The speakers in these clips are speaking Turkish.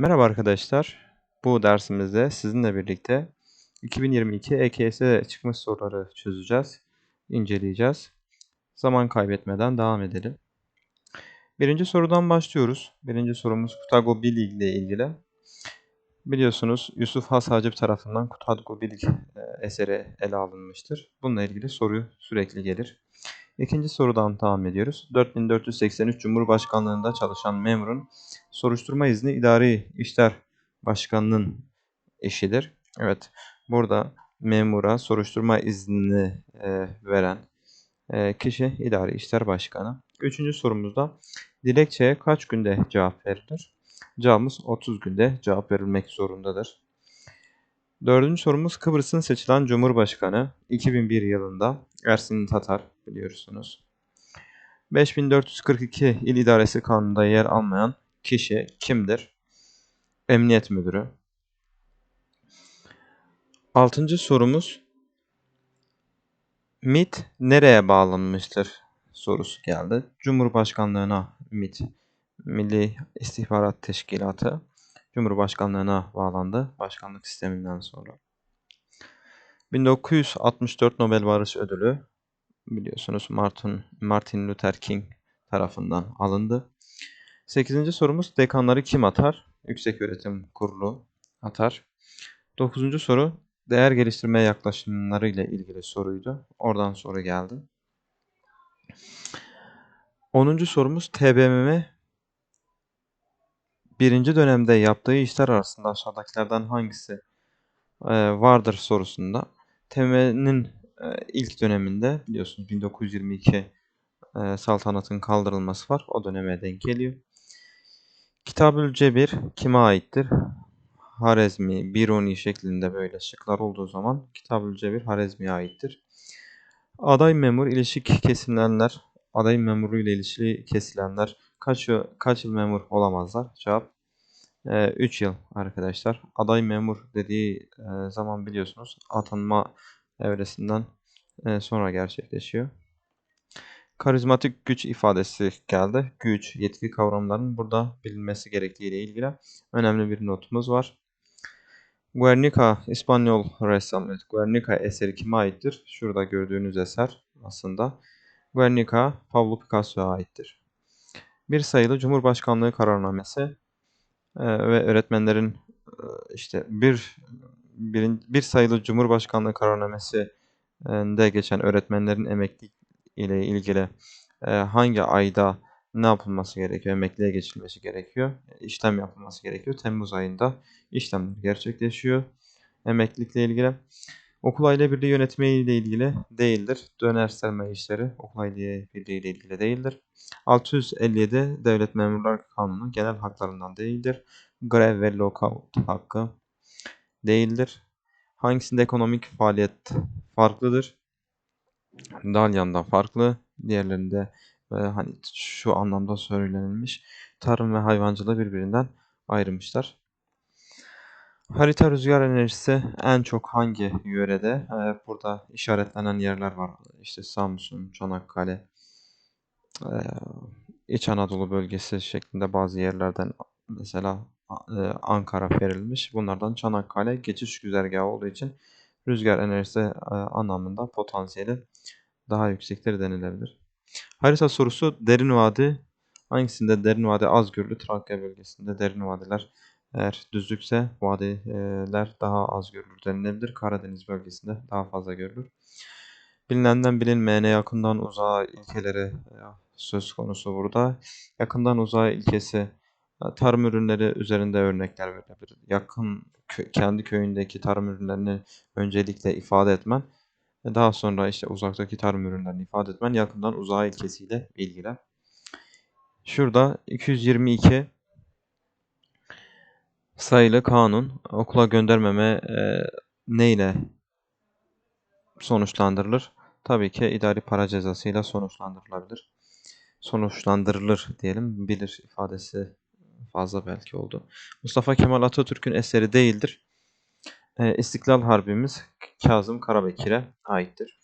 Merhaba arkadaşlar. Bu dersimizde sizinle birlikte 2022 EKS çıkmış soruları çözeceğiz, inceleyeceğiz. Zaman kaybetmeden devam edelim. Birinci sorudan başlıyoruz. Birinci sorumuz Kutago Bilig ile ilgili. Biliyorsunuz Yusuf Has Hacip tarafından Kutago Bilig e, eseri ele alınmıştır. Bununla ilgili soru sürekli gelir. İkinci sorudan devam ediyoruz. 4483 Cumhurbaşkanlığında çalışan memurun soruşturma izni idari işler başkanının eşidir. Evet, burada memura soruşturma izni e, veren e, kişi idari işler başkanı. Üçüncü sorumuzda dilekçeye kaç günde cevap verilir? Cevabımız 30 günde cevap verilmek zorundadır. Dördüncü sorumuz Kıbrıs'ın seçilen Cumhurbaşkanı 2001 yılında Ersin Tatar biliyorsunuz. 5442 İl İdaresi Kanunu'nda yer almayan kişi kimdir? Emniyet Müdürü. Altıncı sorumuz MIT nereye bağlanmıştır sorusu geldi. Cumhurbaşkanlığına MIT, Milli İstihbarat Teşkilatı Cumhurbaşkanlığına bağlandı başkanlık sisteminden sonra. 1964 Nobel Barış Ödülü biliyorsunuz Martin, Martin Luther King tarafından alındı. 8. sorumuz dekanları kim atar? Yüksek Öğretim Kurulu atar. 9. soru değer geliştirme yaklaşımları ile ilgili soruydu. Oradan soru geldi. 10. sorumuz TBMM birinci dönemde yaptığı işler arasında aşağıdakilerden hangisi vardır sorusunda TBMM'nin ilk döneminde biliyorsunuz 1922 e, saltanatın kaldırılması var. O döneme denk geliyor. Kitabül Cebir kime aittir? Harezmi, Biruni şeklinde böyle şıklar olduğu zaman Kitabül Cebir Harezmi'ye aittir. Aday memur ilişik kesilenler, aday memuru ile ilişki kesilenler kaç, yıl- kaç yıl memur olamazlar? Cevap 3 yıl arkadaşlar. Aday memur dediği e, zaman biliyorsunuz atanma evresinden e, sonra gerçekleşiyor. Karizmatik güç ifadesi geldi. Güç, yetki kavramlarının burada bilinmesi gerektiği ile ilgili önemli bir notumuz var. Guernica, İspanyol ressam Guernica eseri kime aittir? Şurada gördüğünüz eser aslında. Guernica, Pablo Picasso'ya aittir. Bir sayılı Cumhurbaşkanlığı kararnamesi e, ve öğretmenlerin e, işte bir, birin, bir sayılı Cumhurbaşkanlığı kararnamesi e, de geçen öğretmenlerin emeklilik ile ilgili e, hangi ayda ne yapılması gerekiyor? Emekliye geçilmesi gerekiyor. işlem yapılması gerekiyor. Temmuz ayında işlemler gerçekleşiyor. Emeklilikle ilgili. Okul aile birliği yönetimi ile ilgili değildir. Döner sermaye işleri okul aile birliği ile ilgili değildir. 657 Devlet Memurlar Kanunu genel haklarından değildir. Grev ve lockout hakkı değildir. Hangisinde ekonomik faaliyet farklıdır? Dalyan'da farklı. Diğerlerinde e, hani şu anlamda söylenilmiş. Tarım ve hayvancılığı birbirinden ayırmışlar. Harita rüzgar enerjisi en çok hangi yörede? E, burada işaretlenen yerler var. İşte Samsun, Çanakkale, e, İç Anadolu bölgesi şeklinde bazı yerlerden mesela Ankara verilmiş. Bunlardan Çanakkale geçiş güzergahı olduğu için rüzgar enerjisi e, anlamında potansiyeli daha yüksektir denilebilir. Harita sorusu derin vadi hangisinde derin vadi az görülür? Trakya bölgesinde derin vadiler eğer düzlükse vadiler daha az görülür denilebilir. Karadeniz bölgesinde daha fazla görülür. Bilinenden bilinmeyene yakından uzağa ilkeleri e, söz konusu burada. Yakından uzağa ilkesi e, tarım ürünleri üzerinde örnekler verilebilir. Yakın kö- kendi köyündeki tarım ürünlerini öncelikle ifade etmen ve daha sonra işte uzaktaki tarım ürünlerini ifade etmen yakından uzağa ilkesiyle ilgili. Şurada 222 sayılı kanun okula göndermeme e, ne ile sonuçlandırılır? Tabii ki idari para cezasıyla sonuçlandırılabilir. Sonuçlandırılır diyelim. Bilir ifadesi fazla belki oldu. Mustafa Kemal Atatürk'ün eseri değildir. E, İstiklal Harbimiz Kazım Karabekir'e aittir.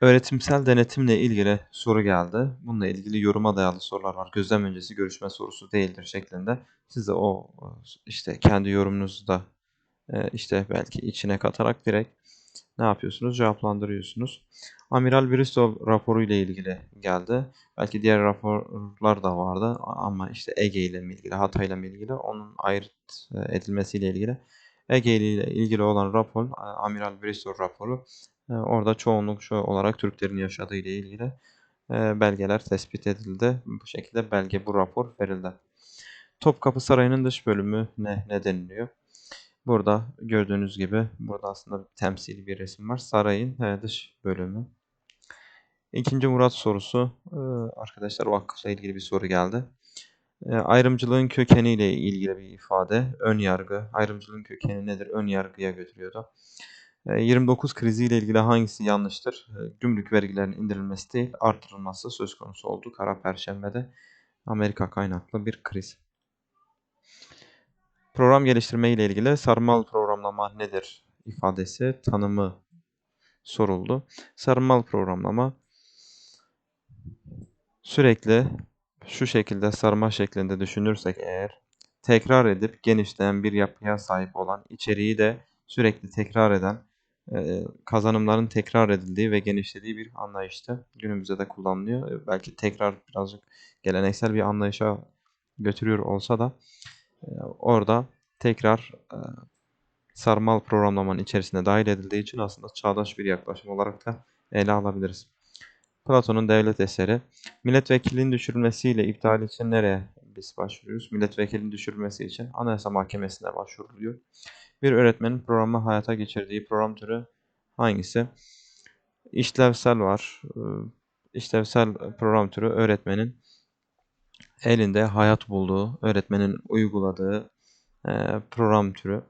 öğretimsel denetimle ilgili soru geldi. Bununla ilgili yoruma dayalı sorular var. Gözlem öncesi görüşme sorusu değildir şeklinde. Siz de o işte kendi yorumunuzu da e, işte belki içine katarak direkt ne yapıyorsunuz? Cevaplandırıyorsunuz. Amiral Bristol raporu ile ilgili geldi. Belki diğer raporlar da vardı ama işte Ege ile ilgili, Hatay ile ilgili onun ayırt e, edilmesiyle ilgili. Ege ile ilgili olan rapor, e, Amiral Bristol raporu e, orada çoğunluk şu olarak Türklerin yaşadığı ile ilgili belgeler tespit edildi. Bu şekilde belge bu rapor verildi. Topkapı Sarayı'nın dış bölümü ne, ne deniliyor? Burada gördüğünüz gibi burada aslında temsili bir resim var. Sarayın dış bölümü. İkinci Murat sorusu arkadaşlar vakıfla ilgili bir soru geldi. Ayrımcılığın kökeniyle ilgili bir ifade. Ön yargı. Ayrımcılığın kökeni nedir? Ön yargıya götürüyordu. 29 kriziyle ilgili hangisi yanlıştır? Gümrük vergilerinin indirilmesi değil, artırılması söz konusu oldu. Kara Perşembe'de Amerika kaynaklı bir kriz. Program geliştirme ile ilgili sarmal programlama nedir ifadesi tanımı soruldu. Sarmal programlama sürekli şu şekilde sarma şeklinde düşünürsek eğer tekrar edip genişleyen bir yapıya sahip olan içeriği de sürekli tekrar eden kazanımların tekrar edildiği ve genişlediği bir anlayıştı. Günümüzde de kullanılıyor. Belki tekrar birazcık geleneksel bir anlayışa götürüyor olsa da orada tekrar sarmal programlamanın içerisine dahil edildiği için aslında çağdaş bir yaklaşım olarak da ele alabiliriz. Platon'un devlet eseri. Milletvekilinin düşürülmesiyle iptal için nereye biz başvuruyoruz? Milletvekilinin düşürülmesi için Anayasa Mahkemesi'ne başvuruluyor. Bir öğretmenin programı hayata geçirdiği program türü hangisi? İşlevsel var. İşlevsel program türü öğretmenin elinde hayat bulduğu, öğretmenin uyguladığı program türü.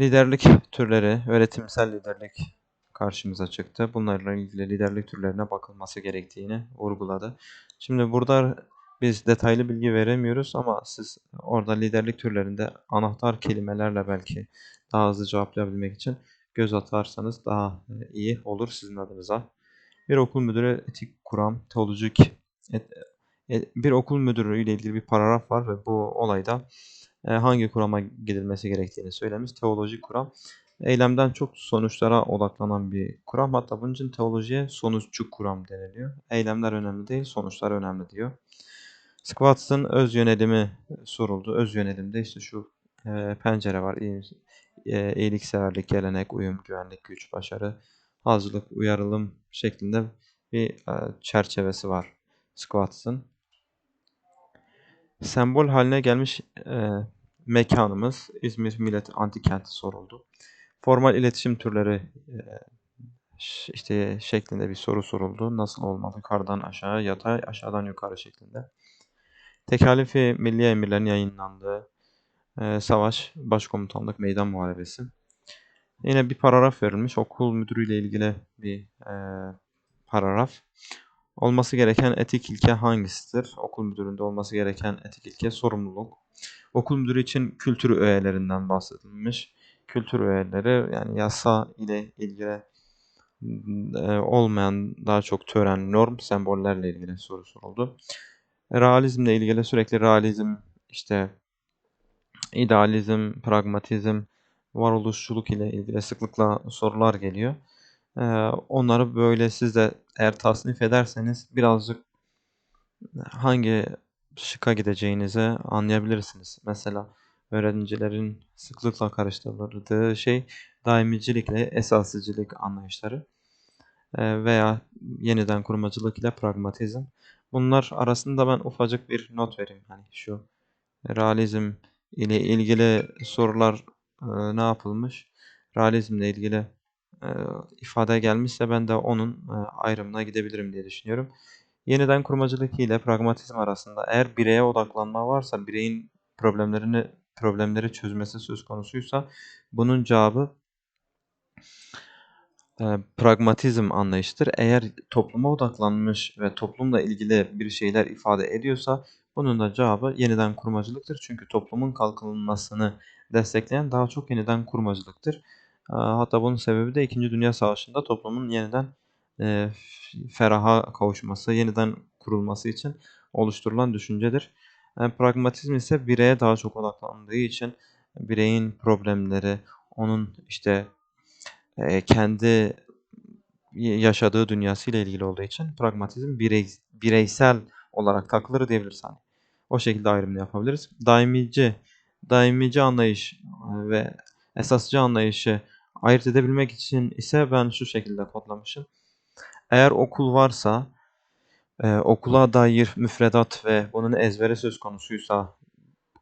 Liderlik türleri, öğretimsel liderlik karşımıza çıktı. Bunlarla ilgili liderlik türlerine bakılması gerektiğini vurguladı. Şimdi burada biz detaylı bilgi veremiyoruz ama siz orada liderlik türlerinde anahtar kelimelerle belki daha hızlı cevaplayabilmek için göz atarsanız daha iyi olur sizin adınıza. Bir okul müdürü etik kuram, teolojik et, bir okul müdürü ile ilgili bir paragraf var ve bu olayda e, hangi kurama gidilmesi gerektiğini söylemiş. Teolojik kuram eylemden çok sonuçlara odaklanan bir kuram. Hatta bunun için teolojiye sonuççu kuram deniliyor. Eylemler önemli değil, sonuçlar önemli diyor. Squats'ın öz yönelimi soruldu. Öz yönelimde işte şu e, pencere var. İyi, e, iyilikseverlik, gelenek, uyum, güvenlik, güç, başarı, hazırlık, uyarılım şeklinde bir e, çerçevesi var Squats'ın. Sembol haline gelmiş e, mekanımız İzmir Millet Antikenti soruldu. Formal iletişim türleri e, işte şeklinde bir soru soruldu. Nasıl olmalı? Yukarıdan aşağı, yatay, aşağıdan yukarı şeklinde. Tekalifi Milli Emirlerin yayınlandığı e, savaş, başkomutanlık, meydan muharebesi. Yine bir paragraf verilmiş. Okul müdürüyle ilgili bir e, paragraf. Olması gereken etik ilke hangisidir? Okul müdüründe olması gereken etik ilke sorumluluk. Okul müdürü için kültür öğelerinden bahsedilmiş. Kültür öğeleri yani yasa ile ilgili e, olmayan daha çok tören, norm, sembollerle ilgili soru soruldu. Realizmle ilgili sürekli realizm, işte idealizm, pragmatizm, varoluşçuluk ile ilgili sıklıkla sorular geliyor. Ee, onları böyle siz de eğer tasnif ederseniz birazcık hangi şıkka gideceğinizi anlayabilirsiniz. Mesela öğrencilerin sıklıkla karıştırdığı şey daimicilikle esasıcılık anlayışları ee, veya yeniden kurmacılık ile pragmatizm. Bunlar arasında ben ufacık bir not vereyim. Hani şu realizm ile ilgili sorular e, ne yapılmış? Realizmle ilgili e, ifade gelmişse ben de onun ayrımına gidebilirim diye düşünüyorum. Yeniden kurmacılık ile pragmatizm arasında eğer bireye odaklanma varsa, bireyin problemlerini problemleri çözmesi söz konusuysa bunun cevabı e, pragmatizm anlayıştır. Eğer topluma odaklanmış ve toplumla ilgili bir şeyler ifade ediyorsa bunun da cevabı yeniden kurmacılıktır. Çünkü toplumun kalkınmasını destekleyen daha çok yeniden kurmacılıktır. E, hatta bunun sebebi de 2. Dünya Savaşı'nda toplumun yeniden eee, feraha kavuşması, yeniden kurulması için oluşturulan düşüncedir. Eee, pragmatizm ise bireye daha çok odaklandığı için bireyin problemleri, onun işte eee, kendi yaşadığı dünyasıyla ilgili olduğu için pragmatizm birey bireysel olarak takılır diyebiliriz hani. O şekilde ayrımını yapabiliriz. Daimici daimici anlayış ve esascı anlayışı ayırt edebilmek için ise ben şu şekilde kodlamışım. Eğer okul varsa, eee, okula dair müfredat ve bunun ezberi söz konusuysa,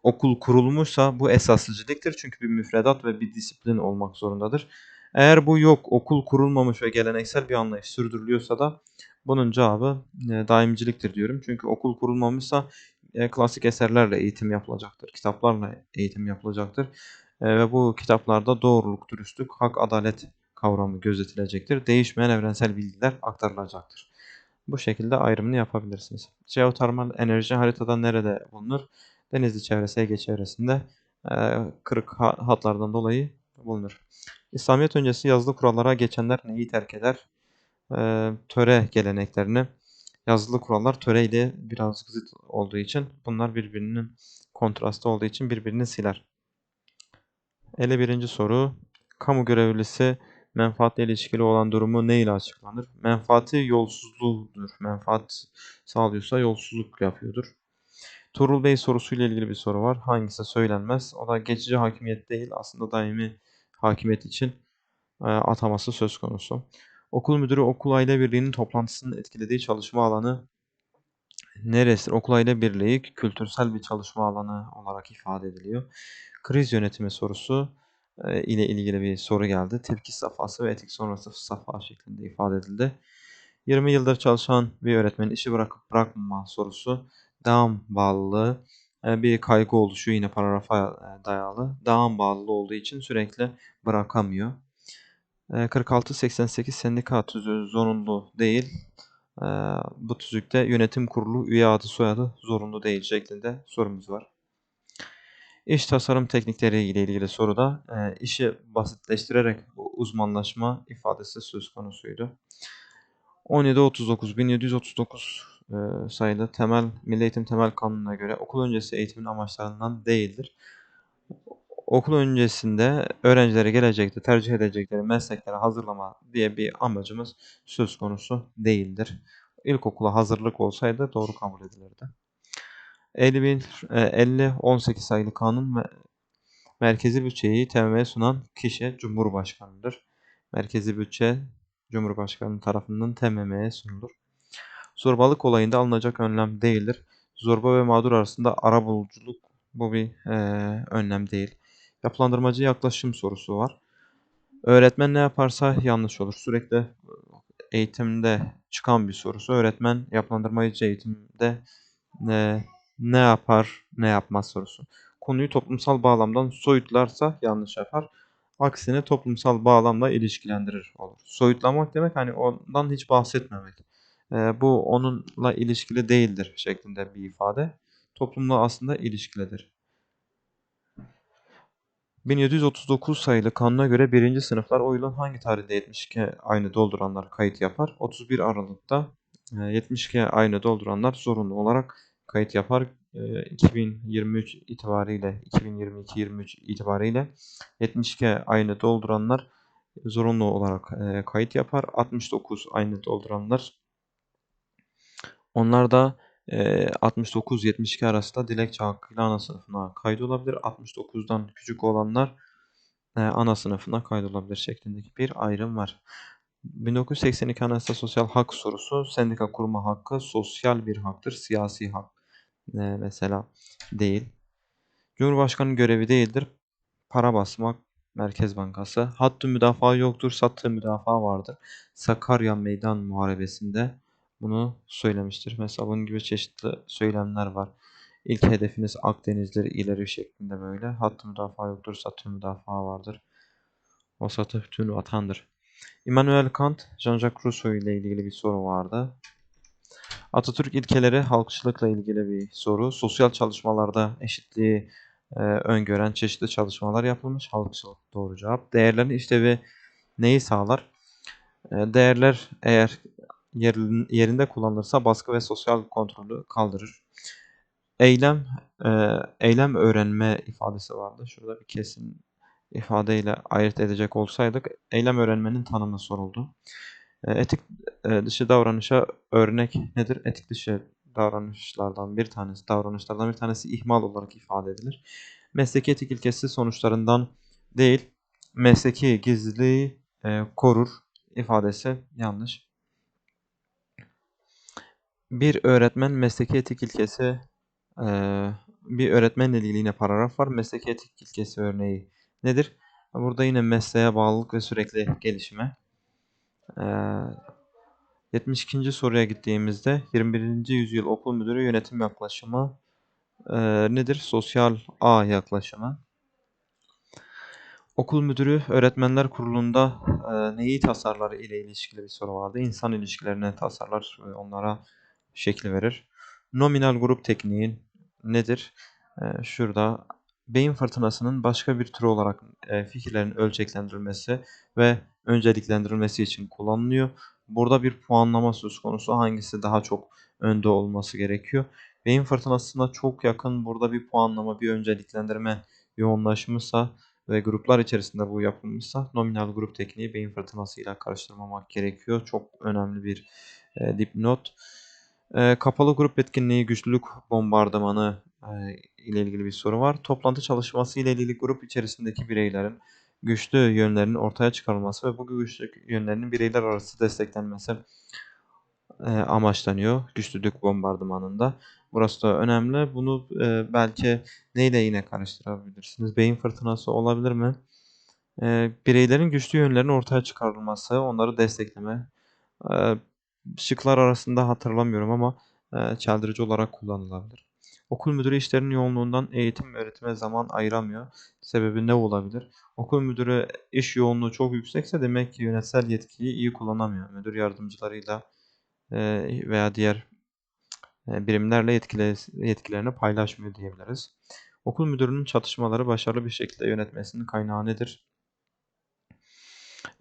okul kurulmuşsa bu esaslıcılıktır. Çünkü bir müfredat ve bir disiplin olmak zorundadır. Eğer bu yok, okul kurulmamış ve geleneksel bir anlayış sürdürülüyorsa da bunun cevabı eee, daimciliktir diyorum. Çünkü okul kurulmamışsa eee, klasik eserlerle eğitim yapılacaktır, kitaplarla eğitim yapılacaktır ve bu kitaplarda doğruluk, dürüstlük, hak, adalet kavramı gözetilecektir. Değişmeyen evrensel bilgiler aktarılacaktır. Bu şekilde ayrımını yapabilirsiniz. Jeotermal enerji haritada nerede bulunur? Denizli çevresi, Ege çevresinde eee, kırık ha hatlardan dolayı bulunur. İslamiyet öncesi yazılı kurallara geçenler neyi terk eder? Eee, töre geleneklerini. Yazılı kurallar töreyle birazcık zıt olduğu için bunlar birbirinin kontrastı olduğu için birbirini siler. 51. soru. Kamu görevlisi menfaatle ilişkili olan durumu ne ile açıklanır? Menfaati yolsuzluğudur. Menfaat sağlıyorsa yolsuzluk yapıyordur. Tuğrul Bey sorusuyla ilgili bir soru var. Hangisi söylenmez? O da geçici hakimiyet değil, aslında daimi hakimiyet için eee, ataması söz konusu. Okul müdürü okul aile birliğinin toplantısının etkilediği çalışma alanı neresidir? Okul aile birliği kültürsel bir çalışma alanı olarak ifade ediliyor. Kriz yönetimi sorusu eee, ile ilgili bir soru geldi. Tepki safhası ve etik sonrası safha şeklinde ifade edildi. 20 yıldır çalışan bir öğretmenin işi bırakıp bırakmama sorusu devam bağlılığı eee, bir kaygı oluşuyor yine paragrafa eee, dayalı. Devam bağlılığı olduğu için sürekli bırakamıyor. Eee, 46-88 sendika tüzüğü zorunlu değil. Eee, bu tüzükte yönetim kurulu üye adı soyadı zorunlu değil şeklinde sorumuz var. İş tasarım teknikleri ile ilgili soruda eee, işi basitleştirerek uzmanlaşma ifadesi söz konusuydu. 1739 1739 eee, sayılı temel Milli Eğitim Temel Kanunu'na göre okul öncesi eğitimin amaçlarından değildir. Okul öncesinde öğrencileri gelecekte tercih edecekleri mesleklere hazırlama diye bir amacımız söz konusu değildir. İlkokula hazırlık olsaydı doğru kabul edilirdi. 51 eee, 50 18 sayılı kanun merkezi bütçeyi TMM'ye sunan kişi Cumhurbaşkanı'dır. Merkezi bütçe Cumhurbaşkanı tarafından TMM'ye sunulur. Zorbalık olayında alınacak önlem değildir. Zorba ve mağdur arasında arabuluculuk bu bir eee, önlem değil. Yapılandırmacı yaklaşım sorusu var. Öğretmen ne yaparsa yanlış olur. Sürekli eğitimde çıkan bir sorusu. Öğretmen yapılandırmacı eğitimde eee, ne yapar, ne yapmaz sorusu. Konuyu toplumsal bağlamdan soyutlarsa yanlış yapar. Aksine toplumsal bağlamla ilişkilendirir olur. Soyutlamak demek hani ondan hiç bahsetmemek. Eee, bu onunla ilişkili değildir şeklinde bir ifade. Toplumla aslında ilişkilidir. 1739 sayılı kanuna göre 1. sınıflar o yılın hangi tarihinde 72 ayını dolduranlar kayıt yapar? 31 Aralık'ta eee, 72 ayını dolduranlar zorunlu olarak kayıt yapar. Eee, 2023 itibariyle 2022-23 itibariyle 72 ayını dolduranlar zorunlu olarak eee, kayıt yapar. 69 ayını dolduranlar onlar da 69-72 arasında dilekçe hakkıyla ana sınıfına kaydolabilir. 69'dan küçük olanlar ana sınıfına kaydolabilir şeklindeki bir ayrım var. 1982 Anayasa Sosyal Hak sorusu sendika kurma hakkı sosyal bir haktır, siyasi hak mesela değil. Cumhurbaşkanının görevi değildir. Para basmak Merkez Bankası. Hattı müdafaa yoktur, sattığı müdafaa vardır. Sakarya Meydan Muharebesi'nde bunu söylemiştir. Mesela bunun gibi çeşitli söylemler var. İlk hedefiniz Akdeniz'dir ileri şeklinde böyle. Hattı müdafaa yoktur, sattığı müdafaa vardır. O satı bütün vatandır. Immanuel Kant, Jean-Jacques Rousseau ile ilgili bir soru vardı. Atatürk ilkeleri halkçılıkla ilgili bir soru. Sosyal çalışmalarda eşitliği eee, öngören çeşitli çalışmalar yapılmış. Halkçılık doğru cevap. Değerlerin işlevi neyi sağlar? Eee, değerler eğer yerinde kullanılırsa baskı ve sosyal kontrolü kaldırır. Eylem, eee, eylem öğrenme ifadesi vardı. Şurada bir kesin ifadeyle ayırt edecek olsaydık eylem öğrenmenin tanımı soruldu. Eee, etik, eee, dışı davranışa örnek nedir? Etik dışı davranışlardan bir tanesi davranışlardan bir tanesi ihmal olarak ifade edilir. Mesleki etik ilkesi sonuçlarından değil, mesleki gizliliği, korur ifadesi yanlış. Bir öğretmen mesleki etik ilkesi, bir öğretmenle ilgili yine paragraf var. Mesleki etik ilkesi örneği nedir? Burada yine mesleğe bağlılık ve sürekli gelişme. Eee, 72. soruya gittiğimizde 21. yüzyıl okul müdürü yönetim yaklaşımı, nedir? Sosyal ağ yaklaşımı. Okul müdürü öğretmenler kurulunda, neyi tasarlar ile ilişkili bir soru vardı. İnsan ilişkilerini tasarlar onlara şekil verir. Nominal grup tekniği nedir? Eee, şurada beyin fırtınasının başka bir türü olarak, eee, fikirlerin ölçeklendirilmesi ve önceliklendirilmesi için kullanılıyor. Burada bir puanlama söz konusu. Hangisi daha çok önde olması gerekiyor? Beyin fırtınasına çok yakın burada bir puanlama, bir önceliklendirme yoğunlaşmışsa ve gruplar içerisinde bu yapılmışsa nominal grup tekniği beyin fırtınasıyla karıştırmamak gerekiyor. Çok önemli bir, eee, dipnot. Eee, kapalı grup etkinliği, güçlülük bombardımanı, eee, ile ilgili bir soru var. Toplantı çalışması ile ilgili grup içerisindeki bireylerin güçlü yönlerinin ortaya çıkarılması ve bu güçlü yönlerinin bireyler arası desteklenmesi, eee, amaçlanıyor güçlülük bombardımanında. Burası da önemli. Bunu, eee, belki neyle yine karıştırabilirsiniz? Beyin fırtınası olabilir mi? Bireylerin güçlü yönlerinin ortaya çıkarılması, onları destekleme. Şıklar arasında hatırlamıyorum ama, eee, çeldirici olarak kullanılabilir. Okul müdürü işlerinin yoğunluğundan eğitim öğretime zaman ayıramıyor. Sebebi ne olabilir? Okul müdürü iş yoğunluğu çok yüksekse demek ki yönetsel yetkiyi iyi kullanamıyor. Müdür yardımcılarıyla, eee, veya diğer, eee, birimlerle yetkiles yetkilerini paylaşmıyor diyebiliriz. Okul müdürünün çatışmaları başarılı bir şekilde yönetmesinin kaynağı nedir?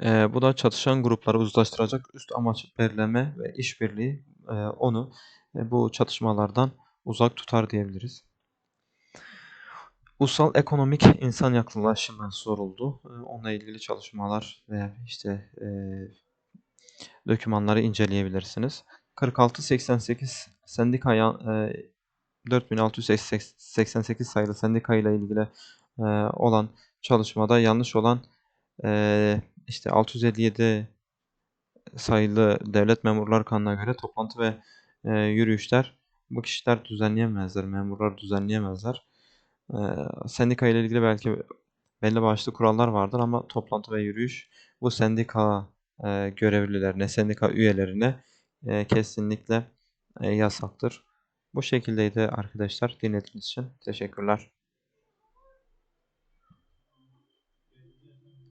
Eee, bu da çatışan grupları uzlaştıracak üst amaç belirleme ve işbirliği, eee, onu, eee, bu çatışmalardan uzak tutar diyebiliriz. Ulusal ekonomik insan yaklaşımı soruldu. Eee, onunla ilgili çalışmalar ve işte, eee, dokümanları inceleyebilirsiniz. 4688 sendika eee, 4688 sayılı sendikayla ilgili, eee, olan çalışmada yanlış olan, eee, işte 657 sayılı Devlet Memurları Kanunu'na göre toplantı ve, eee, yürüyüşler bu kişiler düzenleyemezler, memurlar düzenleyemezler. Eee, sendika ile ilgili belki belli başlı kurallar vardır ama toplantı ve yürüyüş bu sendika, eee, görevlilerine, sendika üyelerine, eee, kesinlikle, eee, yasaktır. Bu şekildeydi arkadaşlar. Dinlediğiniz için teşekkürler.